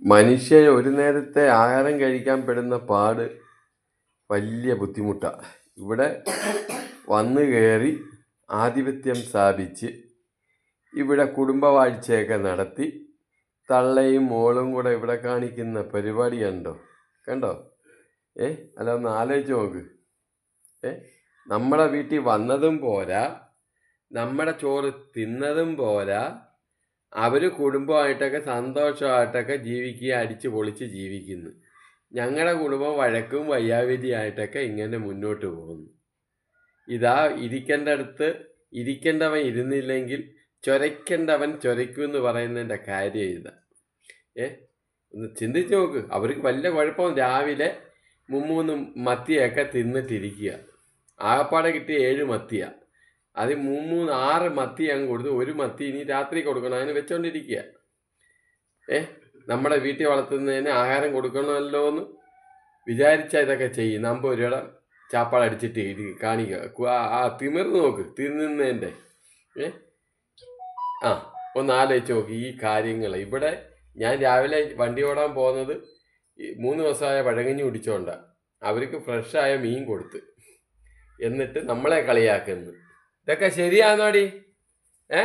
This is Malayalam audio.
മനുഷ്യൻ ഒരു നേരത്തെ ആഹാരം കഴിക്കാൻ പെടുന്ന പാട് വലിയ ബുദ്ധിമുട്ടാണ് ഇവിടെ വന്നു കയറി ആധിപത്യം സ്ഥാപിച്ച് ഇവിടെ കുടുംബവാഴ്ചയൊക്കെ നടത്തി തള്ളയും മോളും കൂടെ ഇവിടെ കാണിക്കുന്ന പരിപാടി കണ്ടോ? കണ്ടോ? ഏ? അല്ല ഒന്ന് ആലോചിച്ച് നോക്ക്. ഏ? നമ്മുടെ വീട്ടിൽ വന്നതും പോരാ. നമ്മുടെ ചോറ് തിന്നതും പോരാ. അവർ കുടുംബമായിട്ടൊക്കെ സന്തോഷമായിട്ടൊക്കെ ജീവിക്കുക അടിച്ച് പൊളിച്ച് ജീവിക്കുന്നു. ഞങ്ങളുടെ കുടുംബം വഴക്കും വയ്യാവിധിയായിട്ടൊക്കെ ഇങ്ങനെ മുന്നോട്ട് പോകുന്നു. ഇതാ ഇരിക്കേണ്ടടുത്ത് ഇരിക്കേണ്ടവൻ ഇരുന്നില്ലെങ്കിൽ ചൊരയ്ക്കേണ്ടവൻ ചൊരയ്ക്കും എന്ന് പറയുന്നതിന്റെ കാര്യം ഇതാ. ഏ? ഒന്ന് ചിന്തിച്ച് നോക്ക്. അവർക്ക് വലിയ കുഴപ്പം. രാവിലെ മുമ്മൂന്ന് മത്തിയൊക്കെ തിന്നിട്ടിരിക്കുക. ആകപ്പാടെ കിട്ടിയ ഏഴ് മത്തിയ. അത് മൂന്ന് മൂന്ന് ആറ് മത്തി അങ്ങ് കൊടുത്ത്. ഒരു മത്തി ഇനി രാത്രി കൊടുക്കണം. അതിന് വെച്ചോണ്ടിരിക്കുക. ഏ? നമ്മുടെ വീട്ടിൽ വളർത്തുന്നതിന് ആഹാരം കൊടുക്കണമല്ലോ എന്ന് വിചാരിച്ചാൽ ഇതൊക്കെ ചെയ്യും അമ്പത് ചാപ്പാട് അടിച്ചിട്ട് എഴുതി കാണിക്കുക. ആ- തിമിർന്ന് നോക്ക്. തിന്നുന്നതിന്റെ. ഏ? ആ ഒന്ന് ആലോചിച്ച് നോക്ക് ഈ കാര്യങ്ങൾ ഇവിടെ ഞാൻ രാവിലെ വണ്ടി ഓടാൻ പോകുന്നത് മൂന്ന് ദിവസമായ പഴകഞ്ഞി കുടിച്ചോണ്ടാണ് അവർക്ക് ഫ്രഷായ മീൻ കൊടുത്ത്. എന്നിട്ട് നമ്മളെ കളിയാക്കുന്നു. ഇതൊക്കെ ശരിയാണോടി ഏ?